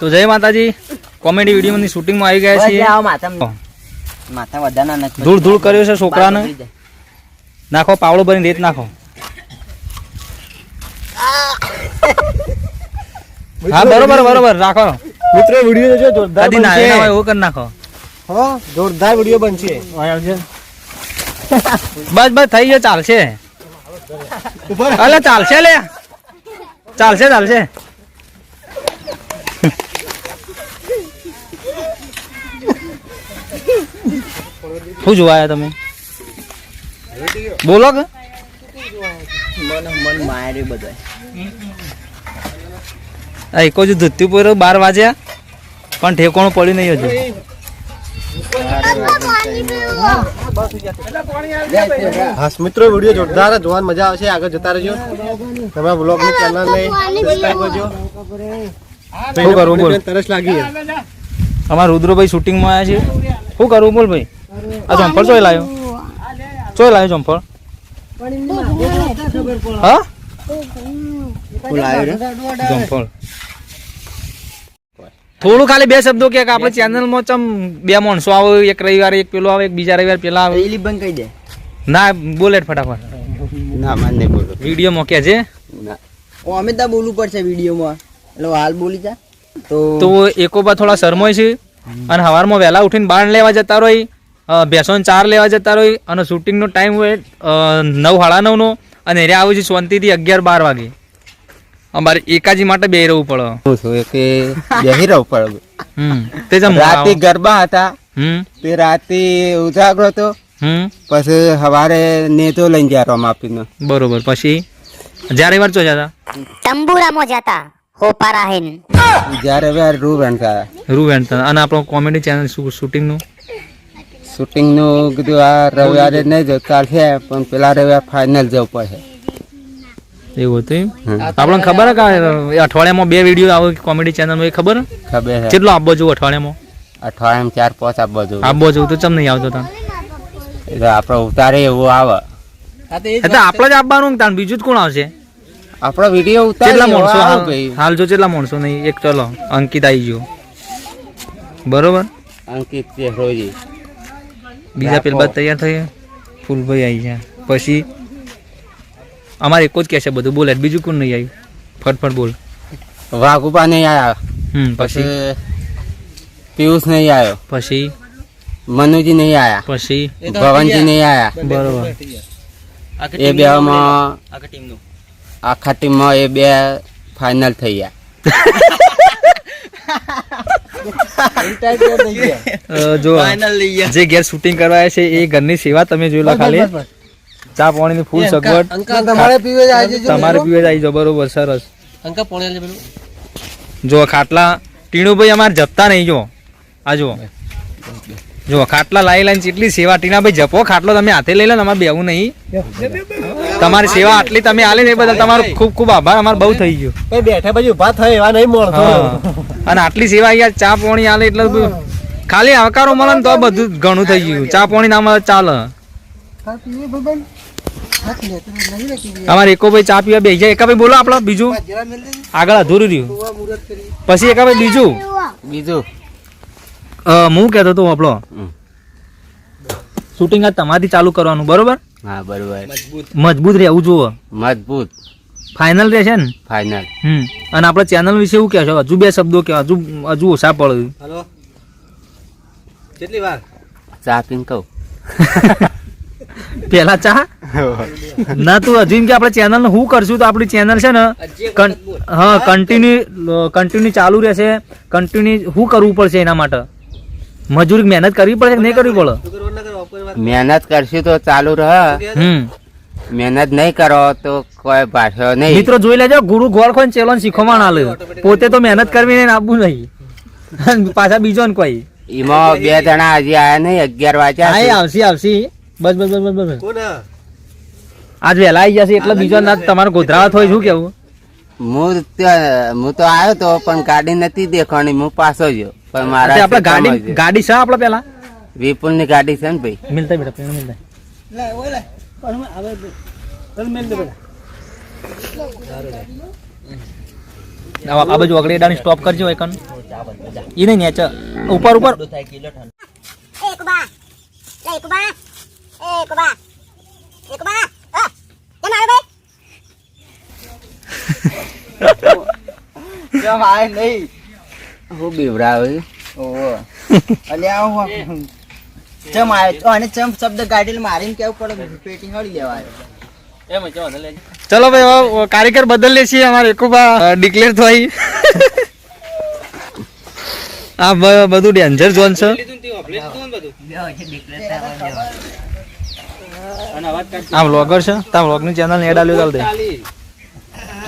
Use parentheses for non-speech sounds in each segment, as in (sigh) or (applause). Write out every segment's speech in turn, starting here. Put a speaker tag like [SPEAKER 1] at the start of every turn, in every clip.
[SPEAKER 1] તો જય માતાજી. કોમેડી વિડીયોની શૂટિંગમાં આવી ગયા છીએ.
[SPEAKER 2] આવો માથા વધારના નથી
[SPEAKER 1] ધૂળ ધૂળ કર્યો છે છોકરાને. નાખો પાવડો ભરીને રેત નાખો. (laughs) હા બરોબર બરોબર રાખો.
[SPEAKER 3] મિત્રો વીડિયો જો જોરદાર
[SPEAKER 1] કદી ના હોય એવું કરી નાખો.
[SPEAKER 3] હો જોરદાર વીડિયો બનશે.
[SPEAKER 1] બસ બસ થઈ ગયો ચાલશે. અલે ચાલશે લે. ચાલશે ચાલશે. શું જોવા આવ્યા તમે? બોલો કે.
[SPEAKER 2] મન મન મારે બધા
[SPEAKER 1] એકો જ ધોતી પૂરો બાર વાગ્યા. પણ ઠેકોણું પડ્યું નહીં હજુ.
[SPEAKER 3] હા મિત્રો વીડિયો જોરદાર જોવાની મજા આવશે આગળ જતા રહેજો. તમે બ્લોગની ચેનલ ને સબસ્ક્રાઇબ કરજો.
[SPEAKER 1] શું કરવું બોલ?
[SPEAKER 3] તરસ લાગી
[SPEAKER 1] અમારા રુદ્રભાઈ શૂટિંગમાં આવ્યા છે. શું કરવું બોલ ભાઈ? આ જમ્પર ચોય લાવ્યો ચોય લાવ્યો હા? જમ્પર થોડું ખાલી બે શબ્દો કે આપણે ચેનલમાં ચમ બે માણસો આવે એક રવિવારે એક પેલો આવે એક બીજા રવિવાર પેલા આવે.
[SPEAKER 2] એલી બંધ કહી દે.
[SPEAKER 1] ના બોલે ફટાફટ.
[SPEAKER 2] ના મને નહીં બોલો
[SPEAKER 1] વીડિયો કે છે?
[SPEAKER 2] ના. ઓ અમે તો બોલવું પડશે વિડીયોમાં. એટલે હાલ બોલી જા. તો
[SPEAKER 1] તો એકોબા થોડા શરમોય છે. અને સવારમાં વહેલા ઉઠીને બાણ લેવા જતા રહી. ભેંસોને ચાર લેવા જતા રહી અને શૂટિંગનો ટાઈમ હોય નવ સાડા નવનો અને એરે આવે છે શાંતિથી અગિયાર બાર વાગે. અમારે એકાજી માટે બે રહેવું પડે.
[SPEAKER 4] કે બેહી રહેવું પડે.
[SPEAKER 1] તે જમ
[SPEAKER 4] રાતે ગરબા હતા.
[SPEAKER 1] હમ.
[SPEAKER 4] તે રાતે ઉજાગરો હતો.
[SPEAKER 1] હમ.
[SPEAKER 4] પછી સવારે નેતો લઈને ગયા રોમ આપીને.
[SPEAKER 1] બરોબર પછી? જ્યારે વાર ચો જતા?
[SPEAKER 5] તંબુરામાં જતા હોપારાહીન.
[SPEAKER 4] જ્યારે વાર રૂ બનતા
[SPEAKER 1] રૂ વેણતા. અને આપણો કોમેડી ચેનલ શૂટિંગનું?
[SPEAKER 4] શૂટિંગનું કીધું આ રવિવારે નહીં જવું ચાલશે પણ પેલા રવિવાર ફાઇનલ જવું પડશે.
[SPEAKER 1] એવું હતું એમ? આપણને ખબર હે કે અઠવાડિયામાં બે વીડિયો આવે કોમેડી ચેનલમાં એ ખબર
[SPEAKER 4] ખબર
[SPEAKER 1] કેટલો આપવો જોવું અઠવાડિયામાં?
[SPEAKER 4] અઠવાડિયામાં ચાર પાંચ આપવા જવું
[SPEAKER 1] આપવો જોવું તો ચમ નહીં આવતો તાન
[SPEAKER 4] એટલે આપણે ઉતારે એવું આવે.
[SPEAKER 1] એટલે આપણે જ આપવાનું તાન બીજું જ કોણ આવશે?
[SPEAKER 4] આપણો વીડિયો ઉતારે
[SPEAKER 1] કેટલા માણસો? હાલ હાલ જો કેટલા માણસો નહીં? એક ચલો અંકિત આવી ગયો. બરોબર?
[SPEAKER 4] અંકિત ચેહરોજી
[SPEAKER 1] બીજા પેલ બાદ તૈયાર થઈએ ફૂલભાઈ આવી ગયા. પછી અમારે એક જ કહેશે બધું બોલે બીજું કોણ નહીં આવ્યું? ફટફટ બોલ.
[SPEAKER 4] વાઘુબા નહીં આવ્યા.
[SPEAKER 1] હમ પછી?
[SPEAKER 4] પિયુષ નહીં આવ્યો.
[SPEAKER 1] પછી?
[SPEAKER 4] મનુજી નહીં આવ્યા.
[SPEAKER 1] પછી?
[SPEAKER 4] ભવનજી નહીં આવ્યા.
[SPEAKER 1] બરોબર.
[SPEAKER 4] એ બે માં આખા ટીમમાં એ બે ફાઇનલ થઈ ગયા. (laughs)
[SPEAKER 1] જો જે ઘેર શૂટિંગ કરવા છે એ ઘરની સેવા તમે જોઈ લો ખાલી. ચા પાણીની ફૂલ સગવડ.
[SPEAKER 3] તમારે પીવે જ આજે જો
[SPEAKER 1] તમારે પીવે જ આવી બરોબર સરસ.
[SPEAKER 3] અંકા પોણે લે પેલું.
[SPEAKER 1] જો ખાટલા ટીણુભાઈ અમારે જપતા નહીં જો. આ જો. જો ખાટલા લાઈ લાઈન જેટલી સેવા ટીનાભાઈ જપો ખાટલો તમે હાથે લઈ લો ને અમારે બેવું નહીં. તમારી સેવા આટલી તમે આલે ને એ બદલ તમારો ખૂબ ખૂબ આભાર. અમારે બહુ થઈ ગયો.
[SPEAKER 3] બેઠા પછી ઊભા થાય એવા નહીં મળતો.
[SPEAKER 1] અને આટલી સેવા અહીંયા ચા પાણી આલે એટલે ખાલી આવકારો મળે ને તો બધું ઘણું થઈ ગયું. ચા પાણી ના મળે ચાલે. અમારે એકો ભાઈ ચા પીવા બે જાય. એકા ભાઈ બોલો આપડે બીજું. આગળ અધૂરું રહ્યું. પછી એકા ભાઈ બીજું.
[SPEAKER 4] બીજું.
[SPEAKER 1] હું કહેતો હતો આપણો. શૂટિંગ આજ તમારી ચાલુ કરવાનું બરોબર?
[SPEAKER 4] હા બરોબર.
[SPEAKER 1] મજબૂત રહેવું જોવે
[SPEAKER 4] મજબૂત.
[SPEAKER 1] ફાઇનલ રહેશે ને?
[SPEAKER 4] ફાઇનલ
[SPEAKER 1] હમ. અને આપણે ચેનલ વિશે શું કહેશો? હજુ બે શબ્દો કે હજુ હજુ ઓછા પડે.
[SPEAKER 3] હલો. કેટલી વાર?
[SPEAKER 4] ચા પીને કહું. (laughs)
[SPEAKER 1] પેલા ચા? (laughs) ના તું હજુ એમ કે આપણે ચેનલ ને શું કરશું? તો આપણી ચેનલ છે ને હા કન્ટિન્યુ કન્ટિન્યુ ચાલુ રહેશે. કન્ટિન્યુ શું કરવું પડશે એના માટે? મજૂરી મહેનત કરવી પડશે કે નહીં કરવી પડે?
[SPEAKER 4] મહેનત કરશું તો ચાલુ રહે.
[SPEAKER 1] હમ.
[SPEAKER 4] મહેનત નહીં કરો તો કોઈ પાછો નહીં.
[SPEAKER 1] મિત્રો જોઈ લેજો ગુરુ ગોળ ખોઈને ચેલોન શીખવામાં ના લે પોતે તો મહેનત કરવી ને આપવું નહીં. પાછા બીજો ને કોઈ.
[SPEAKER 4] એમાં બે જણા હજી આયા નહીં અગિયાર વાગ્યા
[SPEAKER 1] આવશે આવશે. બસ બસ બસ બસ બસ. આજ વહેલા આવી જશે એટલે બીજો ના તમારો ગોધરાવત હોય શું કેવું?
[SPEAKER 4] હું હું તો આવ્યો તો પણ ગાડી નથી દેખાણી હું પાછો ગયો પણ મારા
[SPEAKER 1] આપણે ગાડી ગાડી છે આપણે પેલા
[SPEAKER 4] વિપુલની ગાડી છે ને ભાઈ?
[SPEAKER 1] મિલતા બેટા પેલા મિલતા આ આ બાજુ અગડી સ્ટોપ કરજો એકન. એ નહીં નેચે. ઉપર ઉપર.
[SPEAKER 2] એક
[SPEAKER 5] એક કુબા એક કુબા એ કુબા એ કુબા આ કેમ આવ્યો ભાઈ?
[SPEAKER 2] કેમ નહીં?
[SPEAKER 4] હું બીવડાવે.
[SPEAKER 2] ઓહો. અલ્યા હું ચમ આયો અને ચમ શબ્દ કાઢીને મારીને કેવું પડે? પેટી હળી લેવાય
[SPEAKER 1] ચલો ભાઈ હવે કારીગર બદલીએ છીએ. અમારે એકુબા ડિક્લેર થઈ. (laughs) આ બધું ડેન્જર ઝોન છે. આ વ્લોગર છે. તા વ્લોગની ચેનલ એડ આલ્યો ચાલ દે.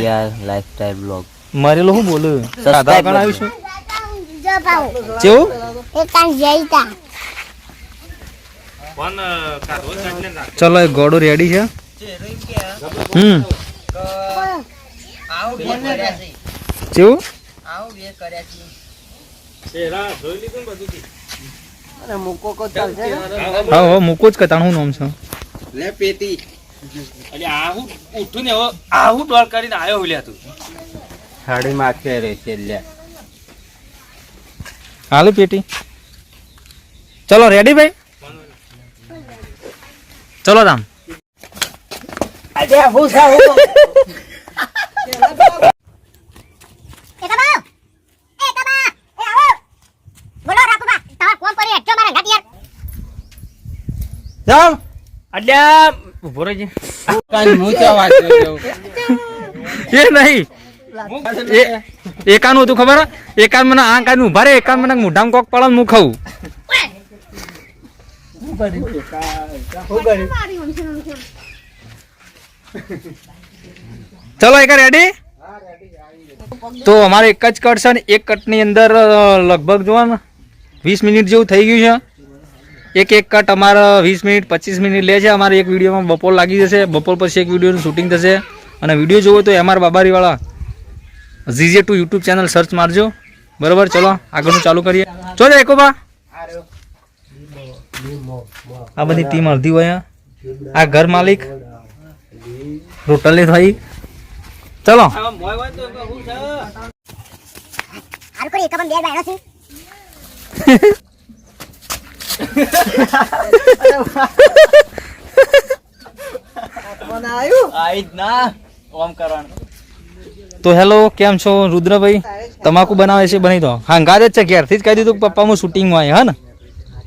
[SPEAKER 4] યાર લાઈફસ્ટાઈલ વ્લોગ
[SPEAKER 1] મરેલો હું બોલું? આવ્યું છે
[SPEAKER 5] જો પાઉ
[SPEAKER 1] કેવું
[SPEAKER 5] એ કાં જઈતા
[SPEAKER 1] ચલો એક ગોળો રેડી છે. હમ.
[SPEAKER 2] આવું બે કર્યા છે
[SPEAKER 1] કેવું
[SPEAKER 2] આવું બે કર્યા છે
[SPEAKER 1] હા હો મૂકો જ કતાણ હું નામ છે?
[SPEAKER 2] લે પેટી.
[SPEAKER 4] સાડી માથે રહે છે લ્યા
[SPEAKER 1] હાલે પેટી. ચલો રેડી ભાઈ ચલો રામ
[SPEAKER 5] એ કબા એ કબા એ આવો બોલો રાખુબા તમાર ફોન પર હેઠો મારા
[SPEAKER 1] જામ ઊભો રહેજે.
[SPEAKER 4] હું વાત
[SPEAKER 1] એ નહીં. એકાનું હતું ખબર? એકાન મને આ કાન ઊભા રે એકાન મને મોઢામાં કોક પડે ને હું ખાઉં ચલો એક રેડી તો અમારે એક જ કટ છે ને એક કટની અંદર લગભગ જુઓ ને વીસ મિનિટ જેવું થઈ ગયું છે. એક એક કટ અમારે વીસ મિનિટ પચીસ મિનિટ લે છે. અમારે એક વિડીયોમાં બપોર લાગી જશે. બપોર પછી એક વિડીયોનું શૂટિંગ થશે. અને વીડિયો જોવો તો MR Babariwala. GJ two YouTube channel search મારજો. બરાબર? ચલો આગળનું ચાલુ કરીએ. ચલો એકોબા. આ બધી ટીમ અડધી હોય આ ઘર માલિક? રોટલી થઈ. ચલો. તો હેલો, કેમ છો રુદ્રભાઈ? તમાકુ બનાવે છે બની તો. હા ગાજ જ છે, ઘેરથી જ કહી દીધું પપ્પા હું શૂટિંગમાં આવ્યા હા ને?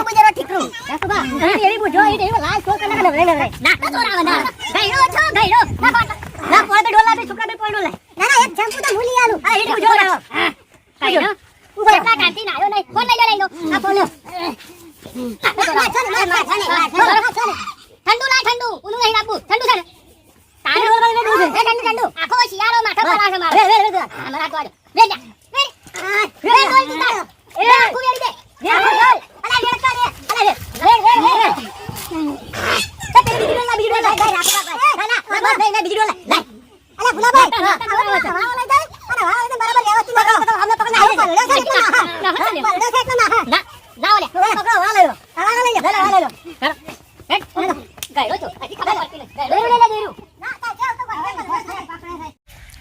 [SPEAKER 1] એ.
[SPEAKER 5] રો મારો હો? બોલો ને
[SPEAKER 1] ના રાય. કો
[SPEAKER 5] એનું જનારા
[SPEAKER 1] હુકમ કરો તો
[SPEAKER 5] કામ કરું તો
[SPEAKER 1] બસ એટલે સ્ટોપ કરો
[SPEAKER 5] ઠંડુ લાય ઠંડુ ઉનું નહીં આપું ઠંડુ છે ને તારે બોલ બોલ ઠંડુ છે ઠંડુ ઠંડુ આખો શિયાળો માથા પર આવે મારે વે વે વે અમારા તો આજો વે જા વે વે બોલ તું તારો એ આખું વેડી દે વે બોલ અલા વે કા રે અલા વે વે વે વે તે પેલી બીજી ડોલ બીજી ડોલ લાય લાય રાખો ભાઈ ના ના બસ નહીં નહીં બીજી ડોલ લાય લાય અલા ગુલા ભાઈ વાવ લઈ જાય અરે વાવ લઈ બરાબર વ્યવસ્થિત લગાવો તો અમને પકડ ના આવે ના ના ના ઓલે પકડો વાવ લઈ લો વાવ લઈ લો વાવ લઈ લો હેટ ગાયરો તો હજી ખબર પડતી નથી ગાયરો લઈ લે દેરું ના તા કેવ તો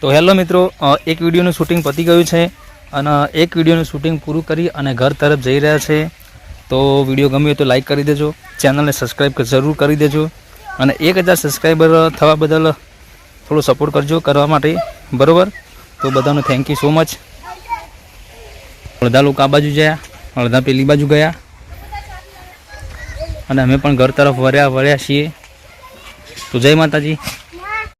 [SPEAKER 1] તો હેલો મિત્રો એક વિડીયોનું શૂટિંગ પતી ગયું છે અને એક વિડીયોનું શૂટિંગ પૂરું કરી અને ઘર તરફ જઈ રહ્યા છે. તો વીડિયો ગમ્યો તો લાઈક કરી દેજો, ચેનલને સબસ્ક્રાઈબ જરૂર કરી દેજો અને એક હજાર સબસ્ક્રાઈબર થવા બદલ થોડો સપોર્ટ કરજો કરવા માટે, બરાબર? તો બધાનું થેન્ક યુ સો મચ અડધા લોકો આ બાજુ ગયા, અડધા પેલી બાજુ ગયા. અને અમે પણ ઘર તરફ વર્યા વળ્યા છીએ. તો જય માતાજી.